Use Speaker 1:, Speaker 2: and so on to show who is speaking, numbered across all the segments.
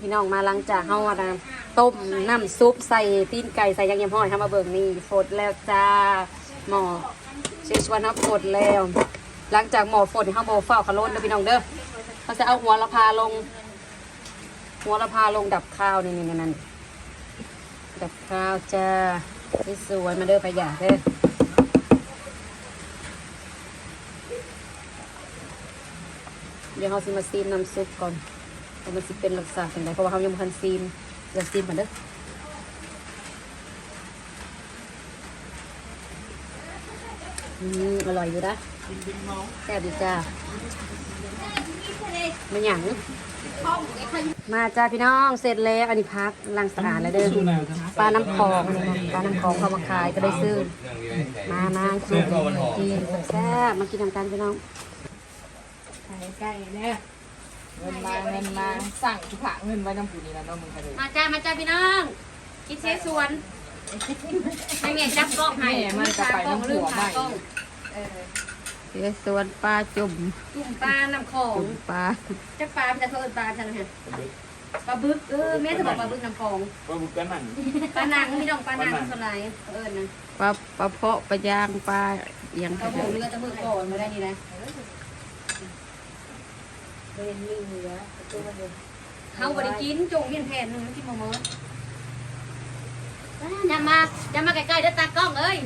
Speaker 1: พี่น้องมาหลังจากเฮาว่านะต้มน้ำซุปใส่ตีนไก่ใส่ยางเยี่ยมห้อยทำมาเบิ่งนี่ฟดแล้วจ้าหมอเชชวนครับฟดแล้ว หลังจากหมอฟดเฮาบ่เฝ้าขะโล้นเด้อพี่น้องเด้อเขาจะเอาหัวละพาลง หัวละพาลงดับข้าวนี่นี่นั่นดับข้าวจ้าสวยมาเด้อไปอย่าเด้อเดี๋ยวเราสิมาซีมน้ำซุปก่อน ว่ามันสิเป็นลักษณะเป็นไรเพราะว่าเขายังบ่ทันซีมเดี๋ยวซีมก่อนเด้ออืมอร่อยอยู่นะแซ่บดีจ้ามันหยังมาจ้าพี่น้องเสร็จแล้วอันนี้พักล้างสะอาดแล้วเด้อปลาน้ำคลองนี่นะปลาน้ำคลองเขามาขายก็ได้ซื้อมามากินกินแซ่บมากินทำกันพี่น้อง
Speaker 2: ใกล้ๆเนี่ย เงินมาเงินมาสั่งที่ผาเงินไว้น้ำปูนี่นะน้องมึงกันเลย
Speaker 1: มาจ้ามาจ้าพี่น้องกินเชฟสวนไม่เงี้ยจับกล้องให้
Speaker 2: แม่มันจะไปน้ำผัวใหม่
Speaker 3: เสียส่วนปลาจุ่ม
Speaker 1: จุ่มปลาน้ำของ
Speaker 3: จุ่มปลา
Speaker 1: จักปลาจะเขาเอินปลาใช่ไหมฮะปลาบึกเออแม่จะบอกปลาบึกน้ำของ
Speaker 4: ว่าบุกกันนั่น
Speaker 1: ปลาหนังพี่น้องปลาหนังสลายเอิญนะ
Speaker 3: ปลาปลาเพาะปลายางปลาเอียง
Speaker 1: เอาผมเรือตะมือก่อนมาได้นี่นะ เขาบริกินจงเพียนแผ่นหนึ่งกินมะม่วงอย่ามาอย่ามาใกล้ๆเด้อตากล้องเอ้ย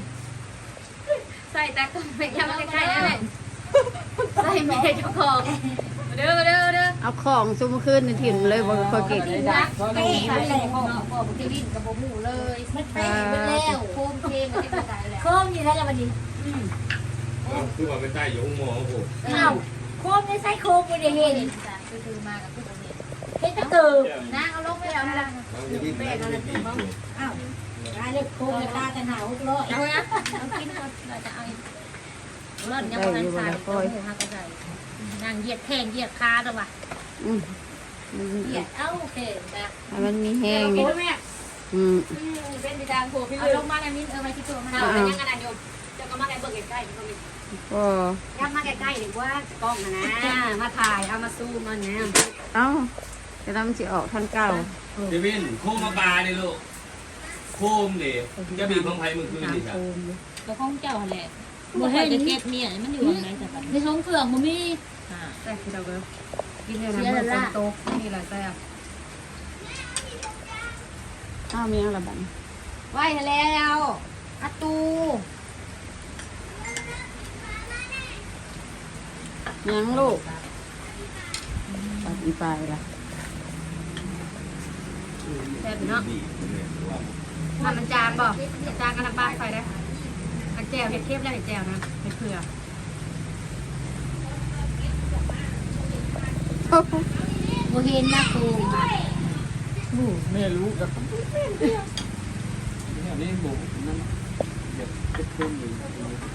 Speaker 1: ใส่ตากล้องอย่ามาใกล้ๆนั่นแหละใส่แม่เจ้าของมาเด้อมาเด้อมาเด้อ
Speaker 3: เอาของซุ่มขึ้นในถิ่นเลยบ่ค่อยเก่ง
Speaker 1: กินนะเป๊ะเลยพ่อพ่อบุกที่ดินกับโบหูเลยมันเป๊ะไปแล้วโคมเพลงมันจะตายแล้ว
Speaker 5: โคมอยู่แล้วละวันนี้
Speaker 4: คือว่าเป็นใต้ยงหมอโอ้โห
Speaker 5: อ้าว โคมในไส้โคมกูได้เห็น
Speaker 1: คือคือมากับคือตรงนี้
Speaker 5: เห็นตะเกิบ
Speaker 1: นะเอาลงไปแล้วนะ
Speaker 5: อ้าวตาเล็บโคมตากันาวร้อย
Speaker 1: เอานะเอากินเอาเราจะเอาเลิศยังไม่ทันใส่ตัวหัวหักใส่นางเหยียดแข้งเหยียดขาตัวว่ะเหยียดเอ้าโอเคแบบ
Speaker 3: ให้มันมีแห้ง
Speaker 1: โอ้ยแม่
Speaker 3: อืม
Speaker 1: เป็นดีดางโผล่พี่เอาลงมาในนี้เออมาที่ตัวมันเอายังกระดานโยม จะก็มาใกล้เบิ่งใกล้ๆตรงนี้
Speaker 3: ก็
Speaker 1: ยับมาใกล้ๆดีกว่ากล้องนะมาถ่ายเอามาซูมมันเนี่ย
Speaker 3: เอ้าจะทำสิออกทางเก่า
Speaker 4: เดวินโคมมาปลาเนี่ยลูกโคมเดี๋ยวจะบีบของไผ่มือคืนดิจ้ะ
Speaker 2: ก็ของเจ้าแหละบ่ให้จะเก็บเมียมันอยู่ไหนแต่ปันในท้องเครื่องบ่มี
Speaker 1: แต่คือเราก็กินเนี่ยนะเมื่อฝนตกนี่แหละแซ่บ
Speaker 3: อ้าวมีอะไรบ้าง
Speaker 1: ไหวแล้วอาตู
Speaker 3: ยังลูกปลาอีปลายละ
Speaker 1: แซ่บเนาะมันมันจางบ่จางกันน้ำปลาใส่ได้อันแจ่วเห็ดเทปแล้วเห็ดแจ่วนะเห็ดเผือก
Speaker 5: กูเห็นนะโคม
Speaker 4: แม่รู้กับเนี่ยนี่บุกนั่นเด็กเด็กขึ้นอ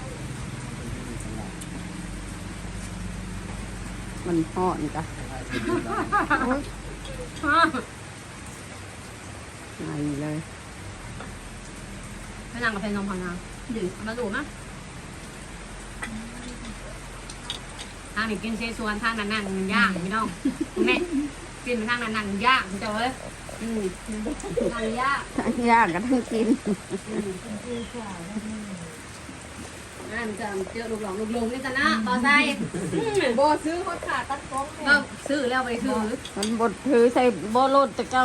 Speaker 3: มันห่อนจ้ะไงเลย
Speaker 1: ไม่นั่งกับเพลงนมพังนาดื่มมาดูมั้ยทางนี้กินเชซวนทางนั้นนั่งย่างพี่น้องแม่กินทางนั้นนั่งย่างเจ้าเอ้ยอืมนั่งย่าง
Speaker 3: ทั้งย่างกับทั้งกิน
Speaker 1: นั่นจะเจอลูกหลงลูกลงนี่จะนะต่อใจ
Speaker 2: บ่ซื้อเขาขาดตัดกล้อง
Speaker 1: ก็ซื้อแล้วไปซื้อ
Speaker 3: มันบดถือใส่โบโลดแต่เจ้า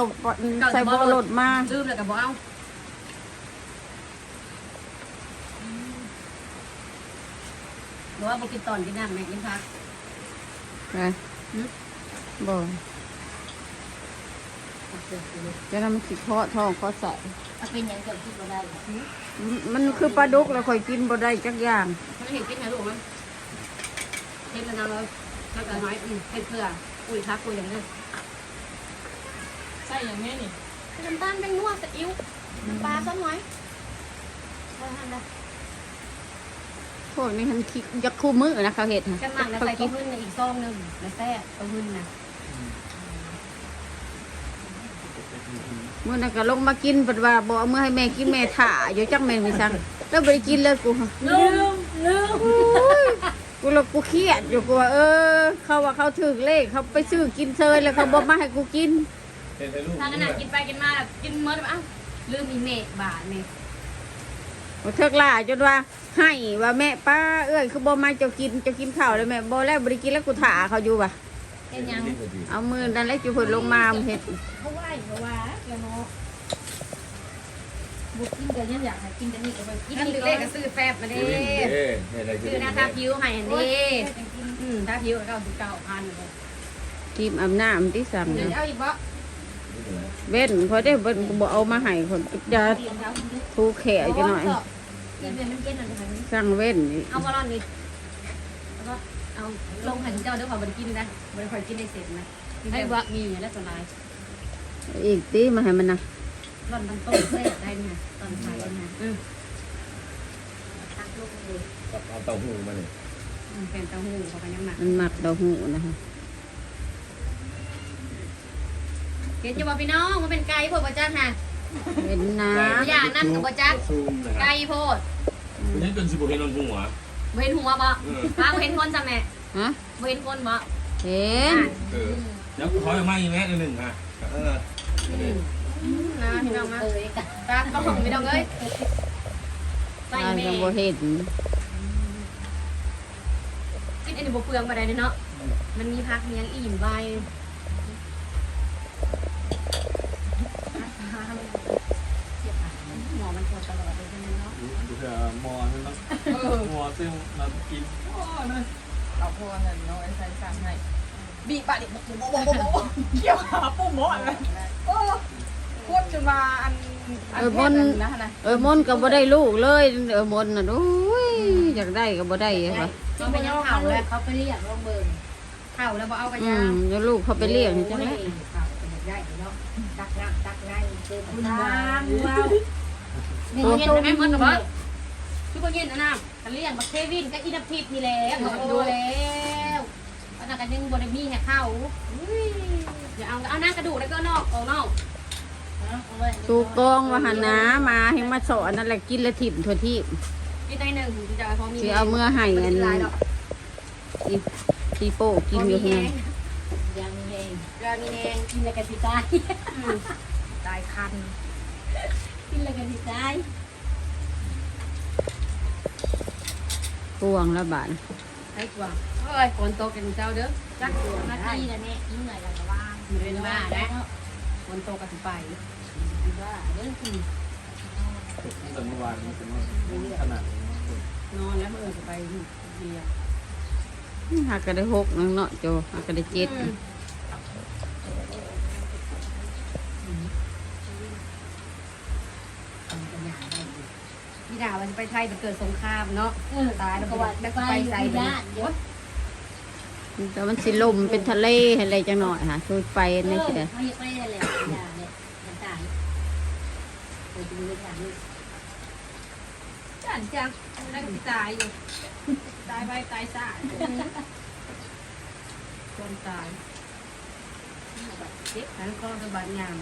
Speaker 3: ใส่โบโลดมา
Speaker 1: ซื้อแล้วก็บอกเอาบอกว่าบอกกินตอนกินน้ำแม่กินพัก
Speaker 3: ไงบ่จะทำสิเคาะท้องเคาะใส่
Speaker 5: เอาเป็นอย่างเกิดขึ้นมาได้
Speaker 3: มันคือปลาดุกแล้วค่อยกินบ่ได้จักอย่าง
Speaker 1: มันเห็นกินไหมลูกมั้ยเห็นแล้วเราเราจะน้อยอืมเป็นเพื่ออุ้ยพักอุ้ยอย่างนี้
Speaker 2: ใช่อย่างนี้นี่
Speaker 1: น้ำตาลเป็นนวดสอิ๊วน้ำปลาซ้อนไว้เอาทำได้
Speaker 3: พวกนี้มันคิดยักคู่มือนะเขาเห็ด
Speaker 1: กันหมักแล้วใส่ต้มหุ่นในอีกซองหนึ่งแล้วแซ่ต้มหุ่นนะ
Speaker 3: เมื่อนั้นก็ลงมากินปัดว่าบอกเอามื่อให้แม่กินแม่ถ่าอยู่จักแม่ไม่สั่งแล้วบ่ไปกินเลยกู
Speaker 5: ลืมลืม
Speaker 3: กูแล้วกูเครียดอยู่กูว่าเออ เขาว่าเขาถือเลขเขาไปซื้อกินเซยแล้วเขาบอกมาให้กูกิน
Speaker 4: เป็นไปลูก
Speaker 1: ถ้าขนาดกินไปกินมาแบบกินเมื่อแบบอ้าวลืมอีเมฆบาทเมฆ
Speaker 3: บ่เทิกล่าจนว่าให้ว่าแม่ป้าเอ้ยคือบ่มาเจ้ากินเจ้ากินข้าวแล้วแม่บ่แล้วบ่ได้กินแล้วกูถ่าเขาอยู่ว่ะ
Speaker 1: เป็นยัง
Speaker 3: เอามือนั่นแหละจุเพิ่นลงมาเฮ็ด
Speaker 5: เพราะว่าเพราะว่าแล้วเนาะบุกกินกันยังอยากให้กินกันนี่ก็ไปกิน
Speaker 1: นั่น
Speaker 5: นี่
Speaker 1: คือ
Speaker 5: ก็
Speaker 1: เลขก็ซื้อแฟบมาเด้
Speaker 4: เอ๊ะอะไร
Speaker 1: ซื้อหน้าทาผิวให้อันนี้อืมทาผิวก็เก้าสิบเก้าพันเลย
Speaker 3: ทีมอำนาจที่สั่ง
Speaker 1: เดี๋ยว
Speaker 3: นะ
Speaker 1: เอาอีกบ่
Speaker 3: เว้นเขาได้เพิ่นก็บ่เอามาให้คนจะทูแขวจังหน่อย
Speaker 1: กินเดือนมันเย็นหน่อยค่ะ
Speaker 3: สั่งเว้นนี่
Speaker 1: เอาบอลอนนี่แล้วก็ เอาลงหันเจ้าเดี๋ยวขอบันกินนะบันคอยกินได้เสร็จนะให้ว่ามีอย่างแล้วตัวลาย
Speaker 3: อีกตีมาให้มันนะ
Speaker 1: ร่อนมันต้มเส้นได้ไหมตอนขายได้ไหมอืมตักลูกเลย
Speaker 4: เอาเต้าหู้มาเลย
Speaker 1: อืมเป็นเต้าหู้เขาไปยังหนัก
Speaker 3: มันหมักดอกหูนะคะ
Speaker 1: เห็นจะบอกพี่น้องมันเป็นไก่โพดประจักษ์ค่ะ
Speaker 3: เว้นนะ
Speaker 1: อย่านั่นกับประจักษ์
Speaker 4: ซูมนะครั
Speaker 1: ไก่
Speaker 4: บ
Speaker 1: โพด
Speaker 4: คุณนี่เป็นสิบเห็นนนหัว
Speaker 1: เว้นหัวบ่ป้าเว้นคนจ้ะแม่
Speaker 3: ฮะ
Speaker 1: เว้นคนบ่
Speaker 3: เห็น
Speaker 4: เออแล้วขอยังไม่แม่หนึ่งอะเออ
Speaker 1: นะพี่น้องนะ
Speaker 5: เอ้ยกัน
Speaker 1: ตาก็ของพี่น้องเอ้ยใส่
Speaker 3: ตาย
Speaker 1: แม่
Speaker 3: ยังบ่เห็น
Speaker 1: กินอันนี้บ่เปลืองไปได้เนาะ มันมีพักมียังอิ่มใบหม อมันปวดตลอดเลยใช่ไหมเนาะ
Speaker 6: ดูเถอะมอนั่นเนาะมอซึ่งเรากินอ๋อนะ
Speaker 2: เอาพวกนั้นเนาะไอ้ใส่สั่งให้บีบปะดิบโบ๊ะโบ๊ะโบ๊ะโบ๊ะเกี่ยวขาปุ่มโบ๊ะเลยโอ้โคตรจนมาอันอันแค่นั้นนะนะ
Speaker 3: เออมนต์ก็บ่ได้ลูกเลยเออมนต์น่ะโอ้ยอยากได้ก็บ่ได้เหรอ
Speaker 1: เขาเป็นยังเผาเลย
Speaker 5: เขาไปเรียกลงเบิ่ง
Speaker 1: เผาแล้วบ่เอากระ
Speaker 3: อื
Speaker 1: ยาม
Speaker 3: เดี๋ยวลูกเขาไปเลี้ยงจังได๋
Speaker 5: เขาเป็นได้เนาะตักน้ำตักในเต็มคุณว้าวว้าว
Speaker 1: ตัวเย็นแม่มันกับบ่ทุกคนเย็นนะน้ำกันเลี้ยงบักเควินกับอีนับทิพย์นี่แหละเขาดูแล้วอันนั้นกันยังบ่ได้มีให้เข้าอย่าเอาเอาหน้ากระดูกแล้วก็นอกออกนอก
Speaker 3: ตูกองว่าหันนะมาให้มาสอนนั่นแหละกินและถิ่มทั่วที่
Speaker 1: นี่ได้หนึ่งจะเอาพอมี
Speaker 3: เอาเมื่อให้อัน
Speaker 1: ลายดอก
Speaker 3: อีโป้กินอยู่ข้างใน
Speaker 5: ยังมีเอง
Speaker 1: เรือมีแดง
Speaker 5: กินแล้วกันสิตาย
Speaker 1: ตายคัน
Speaker 5: กินแล้วกันสิตาย
Speaker 3: พวงละบาท
Speaker 1: ให้กว่าเอ้ยฝนตกกันเจ้าเด้อจักตัว
Speaker 5: หน้า
Speaker 1: นาที
Speaker 5: ที่แล้วแม่ยิ่งเหนื่อยแล้วก็ว่าง
Speaker 1: อยู่เรียนบ้าแล้วฝนตกกันไป
Speaker 5: ว่าเรื่องที่
Speaker 6: แต่เมื่อวานมันเป็นขนาดนี้
Speaker 1: นอนแล้วเมื่อจะไปเบียร์
Speaker 3: หักก็ได้หกนึงเนาะโจหักก็ได้เจ็ด
Speaker 1: พี่ดาวมันจะไปไทยแต่เกิดสงครามเนาะ
Speaker 5: เออ
Speaker 1: ตายแล้วก็
Speaker 5: ก็
Speaker 1: ว่า
Speaker 5: ว่า
Speaker 1: แล้ว
Speaker 5: ไป
Speaker 1: ก็ไปใส่
Speaker 5: ใส่
Speaker 1: เนาะ
Speaker 5: ด้านเยอะ
Speaker 3: แต่มันสิลมเป็นทะเลอะไรจังหน่อยค่ะคือไป
Speaker 5: เอ
Speaker 3: นี่
Speaker 5: อ
Speaker 3: สิ
Speaker 5: ไม่ไม่ได้เลยอย่าเนี่ยมันตายไปดูเลยค่ะนี่
Speaker 1: จันจังแล้วก็ตายอยู่ตายไปตายซะคนตายเจ็บนั้นก็สะบัดงาม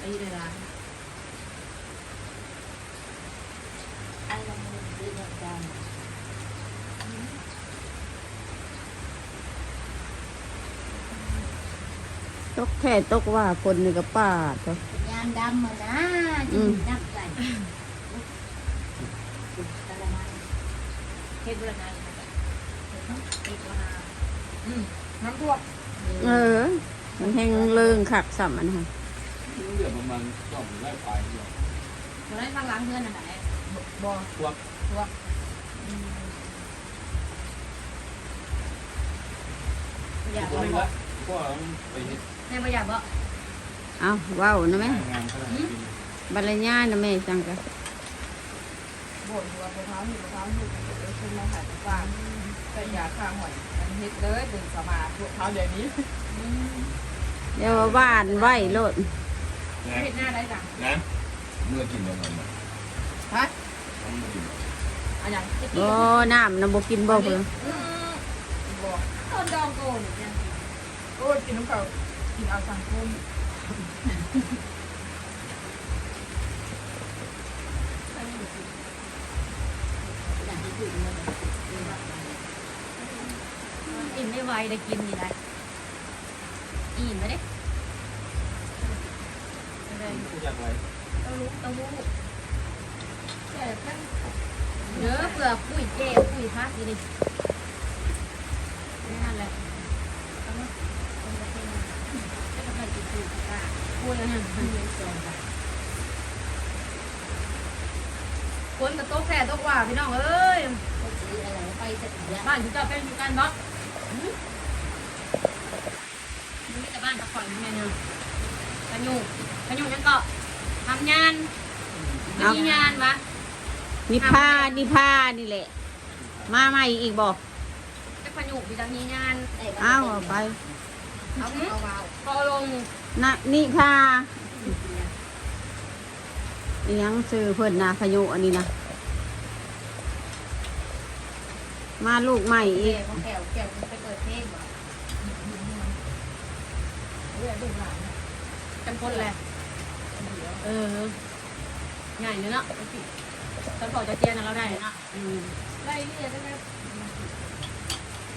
Speaker 1: ไอ้เวลา
Speaker 5: อะไรมันดีเนี่ยจัง
Speaker 3: ตกแค่ตกว่าคนนี่ก็ป้าดเถอะ
Speaker 5: ยามดำมานะจะนับใจตะละมัน
Speaker 1: เฮ็ดบุรณา
Speaker 5: เอกวา
Speaker 2: น้ำท่วม
Speaker 3: เออ มันแห้งเลิงขักสัมมันค่ะ
Speaker 6: เหลือประมาณสองไร่ปลายเดียว
Speaker 1: เราได้ฟังล้างเพื่อนน่ะไหน
Speaker 2: บ่
Speaker 6: พวก
Speaker 1: อยาก
Speaker 6: ตัว
Speaker 1: เอา
Speaker 6: เล็ก
Speaker 1: บ่
Speaker 6: ละพวกเราไปเห็น
Speaker 1: แม่บ่อยากบ่
Speaker 3: เอาเว้าวนะแม่
Speaker 6: งานขนาดนี้
Speaker 3: บรรยายนะแม่จังกะ
Speaker 2: บ่นหัวมะพร้าวหิมะพร้าวหิมเดี๋ยวขึ้นมาหาฟ้าใส่ยาฆ่าหอยมันเฮ็ดเลยดึงสมาพวกเท้าเดี๋ยวนี้
Speaker 3: เดี๋ยวว่าบ้านไหวโลด
Speaker 4: นะ
Speaker 1: เฮ็ดหน้าได้จ้ะ
Speaker 4: นะเมื่อกินแล้วมันมา
Speaker 2: ฮะ
Speaker 4: ต้องมากิน
Speaker 2: อันยัง
Speaker 3: โอ้น้ำน้ำบกินบ่เพิ่น
Speaker 2: บ่
Speaker 1: ต้นดองโกนเนี่ย
Speaker 2: โอ้ยกินน้ำเก่ากินเอาสังคม
Speaker 5: อย่างที่อยู่เนี่ย
Speaker 1: กินไม่ไหวได้กินนี่ได้อิ่มไหมเด้
Speaker 6: อยากไว้
Speaker 1: เต้าหู้เต้าหู้
Speaker 2: แต่ท่าน
Speaker 1: เด้อเปลือกปุ๋ยเจ๊ปุ๋ยพักอยู่ดินั่นแหละเอามาเอามาเทมาจะทำอะไรกินปุ๋ยกะปุ๋ยอะไรเนี่ยคนกับโต๊ะแค่โต๊ะว่าพี่น้องเอ้ย
Speaker 5: ไรไปสักอย่าง
Speaker 1: บ้านที่เจ้าเป็นอยู่กันเนาะมันไม่แต่บ้านตะข่อยมันไงเนี่ยขยุกขยุกยังเกาะทำงานมีงานวะ
Speaker 3: นิพานิพานี่แหละ มาใหม่อีกบอก
Speaker 1: จะขยุกมีแต่มีงาน
Speaker 3: อ้าวเอาไป
Speaker 1: เอาเอาเอาพอลง
Speaker 3: นะนิพาอิหยังซื้อเพิ่นนะพายุอันนี้นะมาลูกใหม่อี
Speaker 1: เอ๋
Speaker 3: ก
Speaker 1: ของแก้วแก้วไปเปิดเพลงบ่จำคนแหละเออใหญ่เลยเนาะ ตอนพอจะเจียนเราได้เนาะอืม
Speaker 2: ได้เนี่ยได้ไหม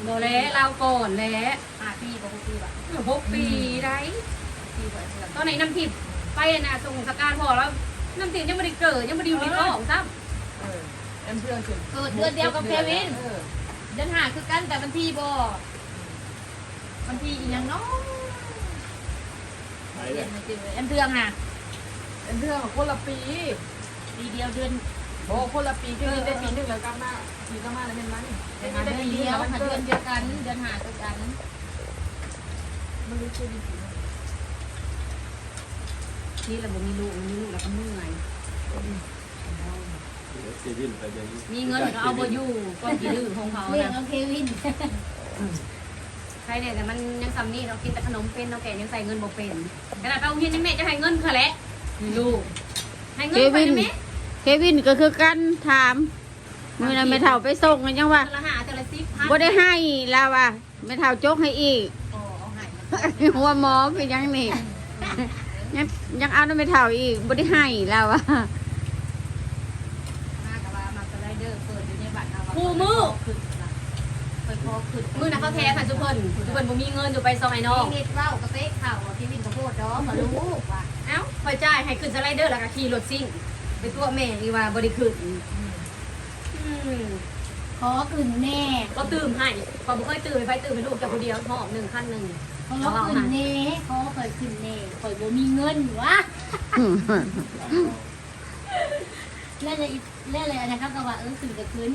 Speaker 1: โดเละเราก่อนแหละ
Speaker 5: ห้าปีกว่าหกปีแบบ
Speaker 1: หกปีได้
Speaker 5: ปีกว่าเดือน
Speaker 1: ตอนไหนน้ำทิพย์ไปน่ะส่งสการพอแล้วน้ำทิพย์ยังไม่ได้เกิดยังไม่ได้อยู่ในท้องซ้
Speaker 2: เออเอ็มเพื่อนถึง
Speaker 5: เกิดเดือนเดียวกับเควิน
Speaker 2: เออ
Speaker 5: เดือนหาคือกันแต่วันที่บ่วันที่อีหยังเนาะ
Speaker 6: ไป
Speaker 5: เดื
Speaker 6: เล
Speaker 5: อยนมันจืดเอ็มเดืองน่ะ
Speaker 2: เอ็มเพื่อนของคนละปี
Speaker 5: ปีเดียวเดือน
Speaker 2: โอ้คนละปีคือได้ปีหนึ่งแล้วกลับมาปีกลับมาแล้วเป็นมัน
Speaker 5: เดือนเดียวค่ะเดือนเดียวกัน เดือนหาคือกัน
Speaker 2: มันรู้ชื่อจริงำ
Speaker 1: นี่เราบอกมีลูกมีลูกแล้วก็เมื่อย
Speaker 6: เซวินไปเดี๋ยวนี้
Speaker 1: มีเงินก็เอาไปอยู่ก็กี่ดื้อของเขา
Speaker 5: เรียก
Speaker 1: นะ
Speaker 5: เอาเควิน
Speaker 1: ใครเนี่ยแต่มันยังซ้ำนี่เรากินแต่ขนมเป็นเราแก่ยังใส่เงินบ่เป็นขนาดเราเฮียนยังแม่จะให้เงินเขาแหละลูกให้เงินไปได้ไหม
Speaker 3: เควินก็คือกันถามมือนั้นไม่เท่าไปส่งกันยังว่า
Speaker 1: แต่ละหาแต่ละสิบพัน
Speaker 3: บ่ได้ให้แล้วว่าไม่เท่าจกให้อีก
Speaker 5: โอ้เอาใหาย
Speaker 3: หัวหมอเป็นยังนี่ยังยังเอาน้ำไม่เท่าอีกบ่ได้ให้แล้วว่า
Speaker 5: มากับว่ามาสไลเดอร์เปิดอยู่ในบัตรเอา
Speaker 1: คู่มือ
Speaker 5: ขึ้นเปิดพอขึ้น
Speaker 1: มือนะเขาแท้ค่ะทุกคนทุกคนบ่มีเงินอยู่ไปซอยน้อง
Speaker 5: เน็ตเว้ากระเต๊ะข่าวเควินกระโพดดอกมารู้ว่า
Speaker 1: เอ้าคอยจ่ายให้ขึ้นสไลเดอร์แล้วก็ขี่รถซิ่ง ไปตัวแม่อีว่าบริขึ้นอืม
Speaker 5: ขอขึ้นแน่
Speaker 1: ก็ตื่มให้พอบ่เคยตื่นไปตื่นไปลูกจากคนเดียวหอบหนึ่งขั้นหนึ่ง
Speaker 5: ขอขึ้นแน่ขอเคยขึ้นแน่ข่อยบ่มีเงินวะเล่นอะไรอีกเล่นอะไรนะครับก็ว่าเออขึ้นกับขึ้น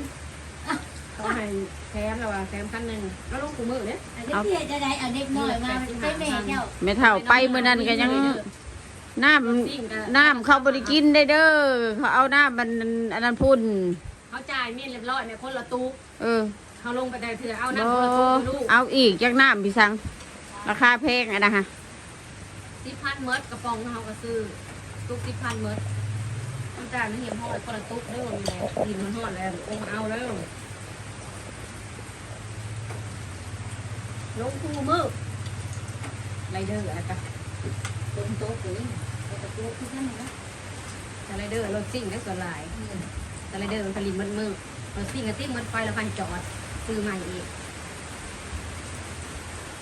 Speaker 1: เขาให้แถมแล้วว่าแถมขั้นหนึ่งแล้วลูกกูมือเนี่ย
Speaker 5: อันนี้พี่จะได้เอาเด็กน้อยมาเป็นแม่เจ้า
Speaker 3: ไม่เท่าไปมื้อนั้นก็ยัง น้ำน้ำเขาบ่ได้กินได้เด้อเขาเอาน้ำมันอันนั้นพุ่น
Speaker 1: เขาจ่ายเมียนเรียบร้อยเนี่ยคนละตู้
Speaker 3: เออ
Speaker 1: เขาลงไปแต่เถื่อเอา
Speaker 3: บ่
Speaker 1: น้ำคนละตู้ลูก
Speaker 3: เอาอีกจากน้ำพี่สัง ราคาแพงอะนะฮะ
Speaker 1: สิบพันเมิดกระป๋องเขาก็ซื้อตุ๊กสิบพันเมิดเขาจ่ายไม่เห็นห่อคนละตุ๊กเด้อมีแล้วกินมันห่อแล้วโอ้มาเอาแล้วลงคู่มือไรเดอร์อะไรกัน
Speaker 5: ตรงโต๊ะเลย ตรงโต๊ะคือท่านนะ
Speaker 1: สไลเดอร์รถซิ่งได้ส่วนหลายสไลเดอร์มันผลิตมันมือรถซิ่งกับติ้งมันไฟแล้วพันจอดซื้อใหม่อีก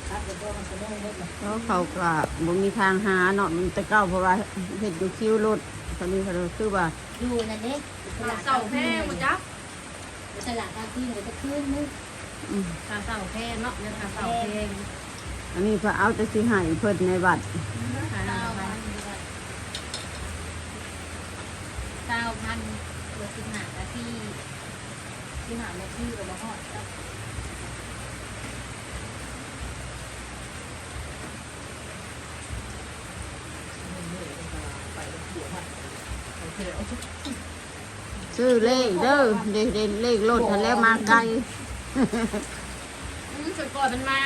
Speaker 5: ครับเดี๋ยวก็มันจะได้เล็กเลย
Speaker 3: แล้วเขาก็บ่มีทางหาเนาะมันแตะเก้าเพราะว่าเฮ็ดอยู่คิวรถตอนนี้เขาคือว่า
Speaker 5: ดูนั่นเด็ก
Speaker 1: เสาแพงหมดจ้ะ
Speaker 5: ตลาดตาที่เดี๋ยวจะขึ้นนึก
Speaker 3: อืม
Speaker 1: ขาเสาแพงเนาะเนี่ยขาเสาแพง
Speaker 3: อันนี้เพิ่นเอาแต่สิให้เพิ่นในบัตร
Speaker 1: ขา
Speaker 5: เก้าพันเก้าพันตัวสิบห้านาทีสิบห้านาทีเรามาหอดครับ
Speaker 3: ซื้อเลขเด้อเด็กเลขรถทันแล้วมาไกล
Speaker 1: สุดก่อนมันมา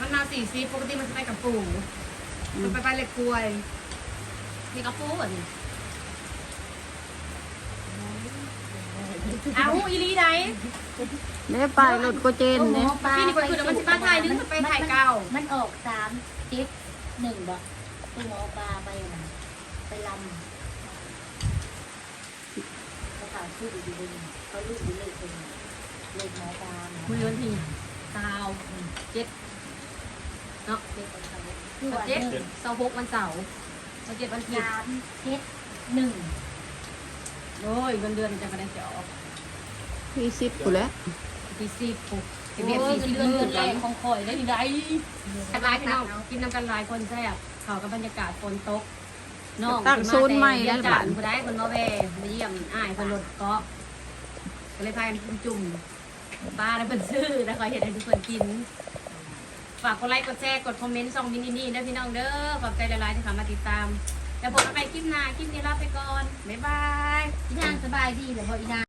Speaker 1: มันมาสี่ซีปกติมันจะไปกับปู่มันไปไปเล็กกล้วยมีกระปูอะนี่ เอาอีลีได
Speaker 3: เด้ไปรถโกเจนเนี่ย
Speaker 1: พี่นี่ไปคือเดี๋ยวมันจะมาถ่ายนึงมันไปถ่ายเก่า
Speaker 5: มันออกสามทิปหนึ่งบ่ตัวหมอปลาไปนะไปลำเขาถามชื่อดีๆเขาลูกดีเลยเป็นเลขหมอปลา
Speaker 1: มือวันที่ตาวเจ็ดเนาะ
Speaker 5: เลขคนเขาคือ
Speaker 1: วัน
Speaker 5: ว่า
Speaker 1: เจ็ด
Speaker 5: หนึ่ง
Speaker 1: เสาร์หกวันเสาร์วันเจ็ดวันผิด
Speaker 5: สามเจ็ดหนึ่ง
Speaker 1: โอ้ยเงินเดือนจะกระได้จะ ออก
Speaker 3: พี่ซิปกูแหล้ว
Speaker 1: ที่สิบปุ๊บ
Speaker 5: โอ้
Speaker 1: เรียก
Speaker 5: ย
Speaker 1: สี่สิบ
Speaker 5: เดือน
Speaker 1: เดื
Speaker 5: เดื
Speaker 1: อ
Speaker 5: อนน
Speaker 1: แร
Speaker 5: แรงงของข่อยได้ดีได้
Speaker 1: กันหลายพี่น้องกินน้ำกันหลายคนแซ่บเขากับบรรยากาศฝนตกน้อง
Speaker 3: ตั้งศูนย์ใหม่
Speaker 1: แล้
Speaker 3: แล้วว
Speaker 1: จั
Speaker 3: บ้านน
Speaker 1: ผู้ได้คนมาแวมาเยี่ยมอ้ายคนรถเกาะก็เลยพากันกินจุ่มปลาแล้วเป็นซื้อแล้วคอยเห็นให้ทุกคนกินฝากกดไลค์กดแชร์กดคอมเมนต์ช่องมินินี่นะพี่น้องเด้อขอบใจหลายๆที่เข้ามาติดตาม แล้วพบกันใหม่คลิปหน้าคลิปนี้ลาไปก่อนบ๊ายบาย
Speaker 5: อีนางสบายดีเลยพออีนาง